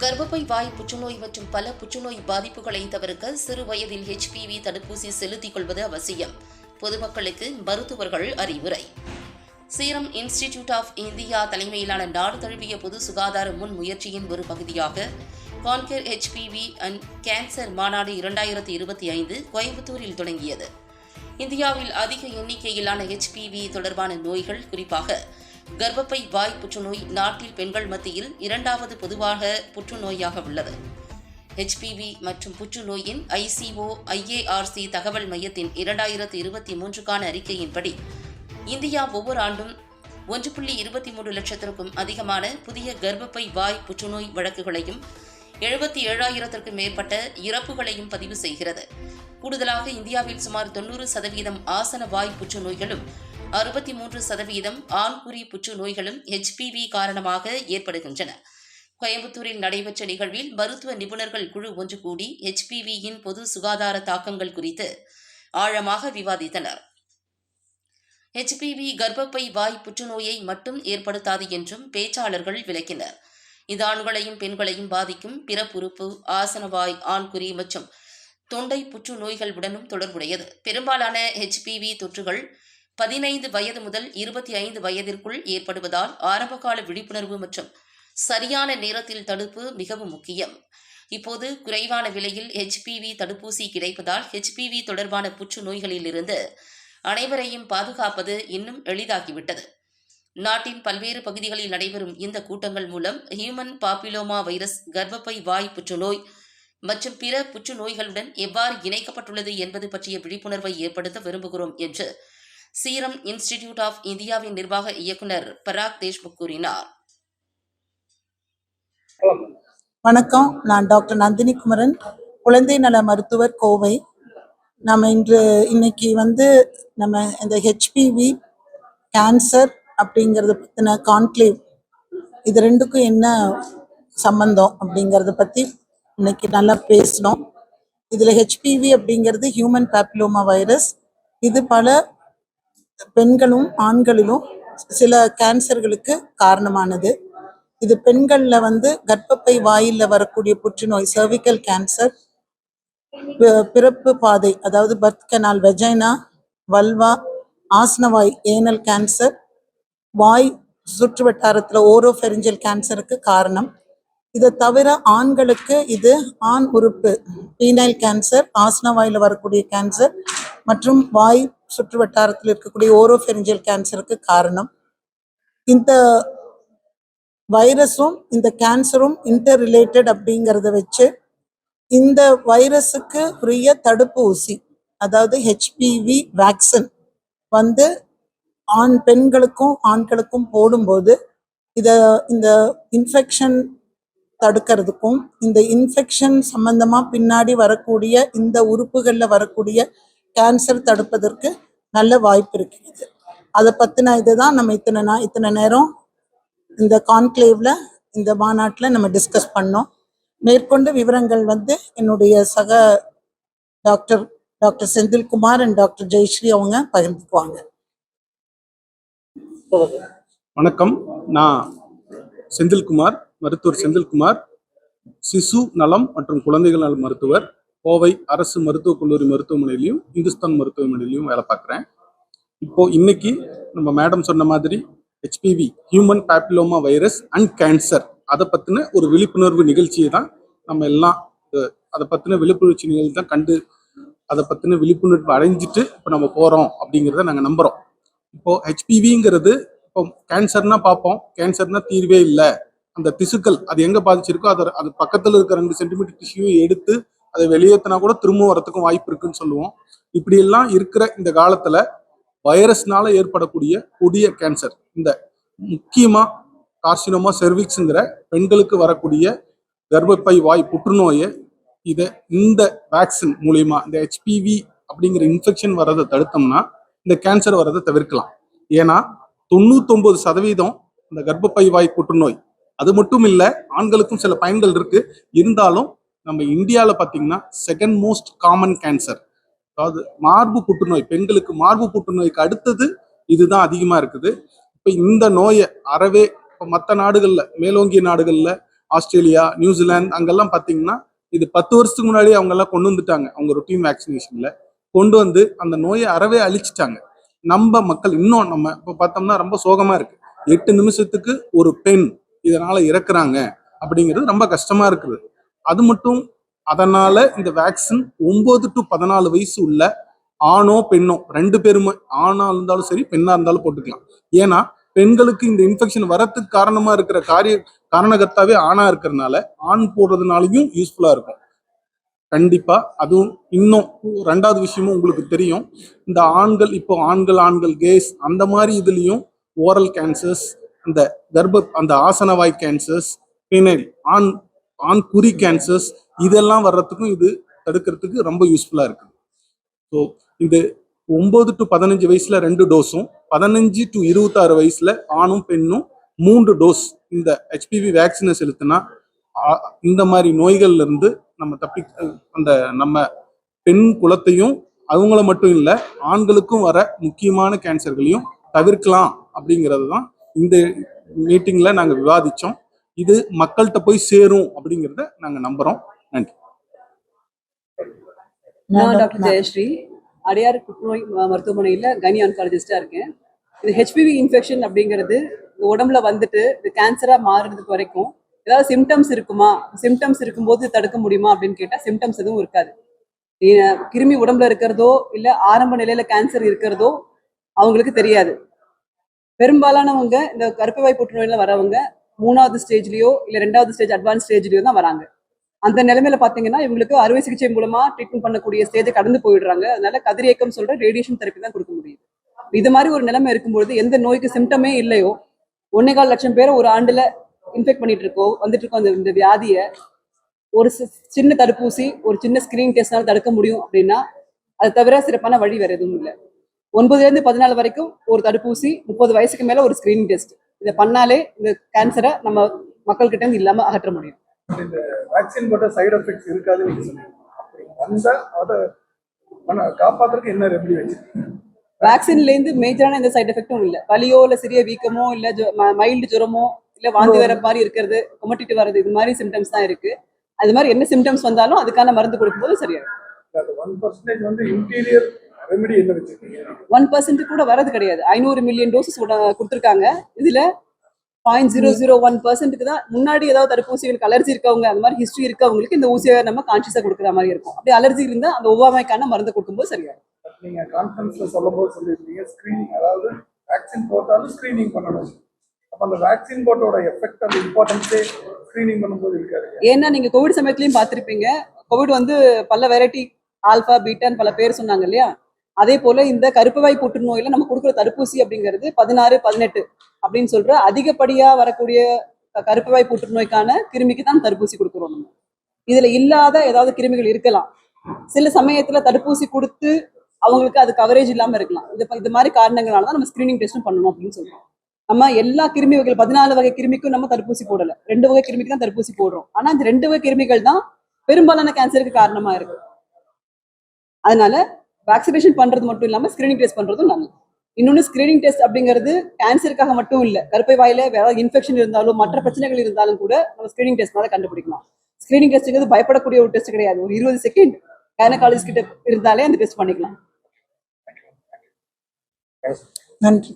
கர்ப்பப்பை வாய் புற்றுநோய் மற்றும் பல புற்றுநோய் பாதிப்புகளை தவிர்க்க சிறு வயதில் ஹெச்பிவி தடுப்பூசி செலுத்திக் கொள்வது அவசியம். பொதுமக்களுக்கு மருத்துவர்கள் அறிவுரை. சீரம் இன்ஸ்டிடியூட் ஆஃப் இந்தியா தலைமையிலான நாடு தழுவிய பொது சுகாதார முன் முயற்சியின் ஒரு பகுதியாக கான்கர் ஹெச்பிவி அண்ட் கேன்சர் மாநாடு இரண்டாயிரத்தி இருபத்தி ஐந்து கோயம்புத்தூரில் தொடங்கியது. இந்தியாவில் அதிக எண்ணிக்கையிலான ஹெச்பிவி தொடர்பான நோய்கள் குறிப்பாக கர்ப்பப்பை வாய் புற்றுநோய் நாட்டில் பெண்கள் மத்தியில் இரண்டாவது பொதுவாக புற்றுநோயாக உள்ளது. ஹெச்பிவி மற்றும் புற்றுநோயின் ஐசிஓ ஐஏஆர்சி தகவல் மையத்தின் இரண்டாயிரத்து இருபத்தி மூன்றுக்கான அறிக்கையின்படி இந்தியா ஒவ்வொரு ஆண்டும் ஒன்று புள்ளி இருபத்தி மூன்று லட்சத்திற்கும் அதிகமான புதிய கர்ப்பப்பை வாய் புற்றுநோய் வழக்குகளையும் எழுபத்தி ஏழாயிரத்திற்கும் மேற்பட்ட இறப்புகளையும் பதிவு செய்கிறது. கூடுதலாக இந்தியாவில் சுமார் தொண்ணூறு சதவீதம் ஆசன வாய் புற்றுநோய்களும் அறுபத்தி மூன்று சதவீதம் ஆண்குறி புற்றுநோய்களும் ஹெச்பிவி காரணமாக ஏற்படுகின்றன. கோயம்புத்தூரில் நடைபெற்ற நிகழ்வில் மருத்துவ நிபுணர்கள் குழு ஒன்று கூடி ஹெச்பிவியின் பொது சுகாதார தாக்கங்கள் குறித்து ஆழமாக விவாதித்தனர். ஹெச்பிவி கர்ப்பப்பை வாய் புற்றுநோயை மட்டும் ஏற்படுத்தாது என்றும் பேச்சாளர்கள் விளக்கினர். இது ஆண்களையும் பெண்களையும் பாதிக்கும் பிறப்புறுப்பு ஆசனவாய் ஆண்குறி மற்றும் தொண்டை புற்றுநோய்கள் உடனும் தொடர்புடையது. பெரும்பாலான ஹெச்பிவி தொற்றுகள் பதினைந்து வயது முதல் இருபத்தி ஐந்து வயதிற்குள் ஏற்படுவதால் ஆரம்பகால விழிப்புணர்வு மற்றும் சரியான நேரத்தில் தடுப்பு மிகவும் முக்கியம். இப்போது குறைவான விலையில் ஹெச்பிவி தடுப்பூசி கிடைப்பதால் ஹெச்பிவி தொடர்பான புற்றுநோய்களிலிருந்து அனைவரையும் பாதுகாப்பது இன்னும் எளிதாகிவிட்டது. நாட்டின் பல்வேறு பகுதிகளில் நடைபெறும் இந்த கூட்டங்கள் மூலம் ஹியூமன் பாப்பிலோமா வைரஸ் கர்ப்பப்பை வாய் புற்றுநோய் மற்றும் பிற புற்றுநோய்களுடன் எவ்வாறு இணைக்கப்பட்டுள்ளது என்பது பற்றிய விழிப்புணர்வை ஏற்படுத்த விரும்புகிறோம் என்று சீரம் இன்ஸ்டிடியூட் ஆஃப் இந்தியாவின் நிர்வாக இயக்குனர் பராக் தேஷ்முக் கூறினார். வணக்கம். நான் டாக்டர் நந்தினி குமரன் குழந்தை நல மருத்துவர் கோவை. நம்ம இன்று இன்னைக்கு வந்து நம்ம இந்த ஹெச்பிவி கேன்சர் அப்படிங்கிறத பற்றின கான்க்ளேவ் இது ரெண்டுக்கும் என்ன சம்பந்தம் அப்படிங்கிறத பற்றி இன்னைக்கு நல்லா பேசணும். இதில் ஹெச்பிவி அப்படிங்கிறது ஹியூமன் பேப்லோமா வைரஸ் இது பல பெண்களும் ஆண்களிலும் சில கேன்சர்களுக்கு காரணமானது. இது பெண்களில் வந்து கர்ப்பப்பை வாயில வரக்கூடிய புற்றுநோய் சர்விக்கல் கேன்சர் பிறப்பு பாதை அதாவது பர்த் கனால் வெஜைனா வல்வா ஆஸ்னவாய் ஏனல் கேன்சர் வாய் சுற்று வட்டாரத்தில் ஓரோஃபெரிஞ்சல் கேன்சருக்கு காரணம். இதை தவிர ஆண்களுக்கு இது ஆண் உறுப்பு பீனைல் கேன்சர் ஆஸ்னவாயில் வரக்கூடிய கேன்சர் மற்றும் வாய் சுற்று வட்டாரத்தில் இருக்கக்கூடிய ஓரோஃபெரிஞ்சல் கேன்சருக்கு காரணம். இந்த வைரஸும் இந்த கேன்சரும் இன்டர் ரிலேட்டட் அப்படிங்கிறத வச்சு இந்த வைரஸுக்கு உரிய தடுப்பு ஊசி அதாவது ஹெச்பிவி வேக்சின் வந்து ஆண் பெண்களுக்கும் ஆண்களுக்கும் போடும்போது இத இந்த இன்ஃபெக்ஷன் தடுக்கிறதுக்கும் இந்த இன்ஃபெக்ஷன் சம்பந்தமா பின்னாடி வரக்கூடிய இந்த உறுப்புகளில் வரக்கூடிய கேன்சர் தடுப்பதற்கு நல்ல வாய்ப்பு இருக்கிறது அதை பத்தின இதுதான் நம்ம இத்தனை நா இத்தனை நேரம் இந்த கான்க்ளேவில் இந்த மாநாட்டில் நம்ம டிஸ்கஸ் பண்ணோம். மேற்கொண்டு விவரங்கள் வந்து என்னுடைய சக doctor doctor Senthilkumar and doctor Jayashree அவங்க பகிர்ந்துக்குவாங்க. வணக்கம். நான் செந்தில்குமார் மருத்துவர் செந்தில்குமார். சிசு நலம் மற்றும் குழந்தைகள் நல மருத்துவர். கோவை அரசு மருத்துவக் கல்லூரி மருத்துவமனையிலையும் இந்துஸ்தான் மருத்துவமனையிலையும் வேலை பார்க்குறேன். இப்போ இன்னைக்கு நம்ம மேடம் சொன்ன மாதிரி HPV human papilloma virus and cancer அதை பற்றின ஒரு விழிப்புணர்வு நிகழ்ச்சியை தான் நம்ம எல்லாம் அதை பற்றின விழிப்புணர்ச்சி நிகழ்ச்சி தான் கண்டு அதை பற்றின விழிப்புணர்வு அடைஞ்சிட்டு இப்போ நம்ம போகிறோம் அப்படிங்கிறத நாங்கள் நம்புகிறோம் இப்போ ஹெச்பிவிங்கிறது இப்போ கேன்சர்னா பார்ப்போம். கேன்சர்னா தீர்வே இல்லை. அந்த திசுக்கள் அது எங்கே பாதிச்சிருக்கோ அதை அது பக்கத்தில் இருக்கிற ரெண்டு சென்டிமீட்டர் டிஷ்யூ எடுத்து அதை வெளியேற்றினா கூட திரும்ப வரத்துக்கும் வாய்ப்பு இருக்குன்னு சொல்லுவோம். இப்படியெல்லாம் இருக்கிற இந்த காலத்துல வைரஸ்னால ஏற்படக்கூடிய கொடிய கேன்சர் இந்த முக்கியமா கார்சினோமா செர்விக்ஸுங்கிற பெண்களுக்கு வரக்கூடிய கர்ப்பப்பை வாய் புற்றுநோயை இதை இந்த வேக்சின் மூலியமா இந்த ஹெச்பிவி அப்படிங்கிற இன்ஃபெக்ஷன் வர்றதை தடுத்தோம்னா இந்த கேன்சர் வர்றதை தவிர்க்கலாம். ஏன்னா தொண்ணூத்தொன்பது சதவீதம் இந்த கர்ப்பப்பை வாய் புற்றுநோய். அது மட்டும் இல்லை ஆண்களுக்கும் சில பயன்கள் இருக்கு. இருந்தாலும் நம்ம இந்தியாவில் பார்த்தீங்கன்னா செகண்ட் மோஸ்ட் காமன் கேன்சர் அதாவது மார்பு புற்றுநோய் பெண்களுக்கு மார்பு புற்றுநோய்க்கு அடுத்தது இதுதான் அதிகமாக இருக்குது. இப்போ இந்த நோயை அறவே இப்போ மற்ற நாடுகளில் மேலோங்கிய நாடுகளில் ஆஸ்திரேலியா நியூசிலாந்து அங்கெல்லாம் பார்த்தீங்கன்னா இது பத்து வருஷத்துக்கு முன்னாடி அவங்கெல்லாம் கொண்டு வந்துட்டாங்க அவங்க ரொட்டீன் வேக்சினேஷனில் கொண்டு வந்து அந்த நோயை அறவே அழிச்சிட்டாங்க. நம்ம மக்கள் இன்னும் நம்ம இப்போ பார்த்தோம்னா ரொம்ப சோகமாக இருக்குது எட்டு நிமிஷத்துக்கு ஒரு பெண் இதனால் இறக்குறாங்க அப்படிங்கிறது ரொம்ப கஷ்டமாக இருக்குது. அது மட்டும் அதனால இந்த வேக்சின் ஒன்பது டு பதினாலு வயசு உள்ள ஆணோ பெண்ணோ ரெண்டு பேருமே ஆணா இருந்தாலும் சரி பெண்ணா இருந்தாலும் போட்டுக்கலாம். ஏன்னா பெண்களுக்கு இந்த இன்ஃபெக்ஷன் வரத்துக்கு காரணமா இருக்கிற காரிய காரணகர்த்தாவே ஆணா இருக்கிறதுனால ஆண் போடுறதுனாலையும் யூஸ்ஃபுல்லா இருக்கும். கண்டிப்பா அதுவும் இன்னும் ரெண்டாவது விஷயமும் உங்களுக்கு தெரியும். இந்த ஆண்கள் இப்போ ஆண்கள் ஆண்கள் கேஸ் அந்த மாதிரி இதுலயும் ஓரல் கேன்சர்ஸ் அந்த கர்ப்ப அந்த ஆசனவாய் கேன்சர்ஸ் பினைல் ஆண் ஆண் குறி கேன்சர்ஸ் இதெல்லாம் வர்றதுக்கும் இது தடுக்கிறதுக்கு ரொம்ப யூஸ்ஃபுல்லாக இருக்குது ஸோ இந்த ஒம்பது டு பதினஞ்சு வயசில் ரெண்டு டோஸும் பதினஞ்சு டு இருபத்தாறு வயசில் ஆணும் பெண்ணும் மூன்று டோஸ் இந்த ஹெச்பிவி வேக்சினை செலுத்தினா இந்த மாதிரி நோய்கள்லேருந்து நம்ம தப்பி அந்த நம்ம பெண் குலத்தையும் அவங்கள மட்டும் இல்லை ஆண்களுக்கும் வர முக்கியமான கேன்சர்களையும் தவிர்க்கலாம் அப்படிங்கிறது தான் இந்த மீட்டிங்கில் நாங்கள் விவாதித்தோம் இது மக்கள்கிட்ட போய் சேரும் அப்படிங்கிறத நாங்க நம்புறோம். நன்றி. நான் டாக்டர் ஜெயஸ்ரீ அடையாறு புற்றுநோய் மருத்துவமனையில் கைனி ஆன்காலஜிஸ்டா இருக்கேன். இது ஹெச்பிவி இன்ஃபெக்ஷன் அப்படிங்கிறது உடம்புல வந்துட்டு இது கேன்சரா மாறுறதுக்கு வரைக்கும் ஏதாவது சிம்டம்ஸ் இருக்குமா? சிம்டம்ஸ் இருக்கும்போது தடுக்க முடியுமா அப்படின்னு கேட்டால் சிம்டம்ஸ் எதுவும் இருக்காது. கிருமி உடம்புல இருக்கிறதோ இல்லை ஆரம்ப நிலையில கேன்சர் இருக்கிறதோ அவங்களுக்கு தெரியாது. பெரும்பாலானவங்க இந்த கருப்பைவாய் புற்றுநோயில வரவங்க மூணாவது ஸ்டேஜ்லயோ இல்லை ரெண்டாவது ஸ்டேஜ் அட்வான்ஸ் ஸ்டேஜ்லயோ தான் வராங்க. அந்த நிலைமையில பாத்தீங்கன்னா இவங்களுக்கு அறுவை சிகிச்சை மூலமா ட்ரீட்மெண்ட் பண்ணக்கூடிய ஸ்டேஜை கடந்து போயிடுறாங்க. அதனால கதிரியக்கம் சொல்ற ரேடியேஷன் தெரப்பி தான் கொடுக்க முடியுது. இது மாதிரி ஒரு நிலைமை இருக்கும்பொழுது எந்த நோய்க்கு சிம்டமே இல்லையோ ஒன்னே கால் லட்சம் பேரை ஒரு ஆண்டுல இன்ஃபெக்ட் பண்ணிட்டு இருக்கோ வந்துட்டு இருக்கோம் அந்த இந்த வியாதியை ஒரு சி- சின்ன தடுப்பூசி ஒரு சின்ன ஸ்கிரீனிங் டெஸ்ட்னால தடுக்க முடியும் அப்படின்னா அதை தவிர சிறப்பான வழி வேற எதுவும் இல்லை. ஒன்பதுல இருந்து பதினாலு வரைக்கும் ஒரு தடுப்பூசி முப்பது வயசுக்கு மேல ஒரு ஸ்கிரீனிங் டெஸ்ட் இதை பண்ணாலே இந்த கேன்சரை நம்ம மக்கள்கிட்ட இருந்து இல்லாம அகற்ற முடியும். வேக்சின் போட்ட சைடு எஃபெக்ட்ஸ் இருக்காதுன்னு சொன்னீங்க. காப்பாத்துறதுக்கு என்ன ரெமெடி வச்சிருக்கீங்க? வேக்சின்ல இருந்து மேஜரான எந்த சைடு எஃபெக்டும் இல்ல. வலியோ இல்ல சிறிய வீக்கமோ இல்ல மைல்டு ஜுரமோ இல்ல வாந்தி வர மாதிரி இருக்கிறது குமட்டிட்டு வர்றது இது மாதிரி சிம்டம்ஸ் தான் இருக்கு. அது மாதிரி என்ன சிம்டம்ஸ் வந்தாலும் அதுக்கான மருந்து கொடுக்கும்போது அந்த ஒன் பர்சன்டேஜ் வந்து இன்டீரியர் ரெமெடி என்ன வச்சிருக்கீங்க? ஒன் பர்சன்ட் கூட வரது கிடையாது. ஐநூறு மில்லியன் டோசஸ் கொடுத்துருக்காங்க. இதுல பாயிண்ட் ஜீரோ ஜீரோ ஒன் பர்சன்ட்டுக்கு தான் முன்னாடி ஏதாவது தடுப்பூசிகளுக்கு அலர்ஜி இருக்கவங்க அந்த மாதிரி ஹிஸ்டரி இருக்கவங்களுக்கு இந்த ஊசியை நம்ம கான்சியஸா கொடுக்குற மாதிரி இருக்கும். அப்படி அலர்ஜி இருந்தா அந்த ஒவ்வாமைக்கான மருந்து கொடுக்கும்போது சரியாயிடும். நீங்க கான்ஃபரன்ஸ்ல சொல்லும் போது சொல்லியிருக்கீங்க ஸ்கிரீனிங் அதாவது வேக்சின் போட்டாலும் ஸ்கிரீனிங் பண்ணணும். அப்ப அந்த வேக்சின் போட்டோட எஃபெக்ட் அந்த இம்பார்ட்டன்ஸே ஸ்கிரீனிங் பண்ணும்போது இருக்காது ஏன்னா நீங்க கோவிட் சமயத்துலயும் பார்த்திருப்பீங்க. கோவிட் வந்து பல வெரைட்டி ஆல்பா பீட்டான்னு பல பேர் சொன்னாங்க இல்லையா? அதே போல இந்த கருப்பவாய் புற்றுநோயில நம்ம கொடுக்குற தடுப்பூசி அப்படிங்கிறது பதினாறு பதினெட்டு அப்படின்னு சொல்ற அதிகப்படியா வரக்கூடிய கருப்பவாய் புற்றுநோய்க்கான கிருமிக்கு தான் தடுப்பூசி கொடுக்குறோம் நம்ம. இதுல இல்லாத ஏதாவது கிருமிகள் இருக்கலாம். சில சமயத்துல தடுப்பூசி கொடுத்து அவங்களுக்கு அது கவரேஜ் இல்லாம இருக்கலாம். இது இது மாதிரி காரணங்களால தான் நம்ம ஸ்கிரீனிங் டெஸ்ட்டும் பண்ணணும் அப்படின்னு சொல்றோம். நம்ம எல்லா கிருமி வகைகள் பதினாலு வகை கிருமிக்கும் நம்ம தடுப்பூசி போடல. ரெண்டு வகை கிருமிக்கு தான் தடுப்பூசி போடுறோம். ஆனா இந்த ரெண்டு வகை கிருமிகள் தான் பெரும்பாலான கேன்சருக்கு காரணமா இருக்கு. அதனால வேக்சினேஷன் பண்றது மட்டும் இல்லாம ஸ்கிரீனிங் டெஸ்ட் பண்றதும் நல்லது. இன்னொன்னு ஸ்கிரீனிங் டெஸ்ட் அப்படிங்கிறது கேன்சருக்காக மட்டும் இல்ல கருப்பை வாயில வேற இன்ஃபெக்ஷன் இருந்தாலும் மற்ற பிரச்சனைகள் இருந்தாலும் கூட நம்ம ஸ்கிரீனிங் டெஸ்ட்னால கண்டுபிடிக்கலாம். ஸ்கிரீனிங் டெஸ்ட்ங்கிறது பயப்படக்கூடிய ஒரு டெஸ்ட் கிடையாது. ஒரு இருபது செகண்ட் கைனகாலஜிஸ்ட் கிட்ட இருந்தாலே அந்த டெஸ்ட் பண்ணிக்கலாம். நன்றி.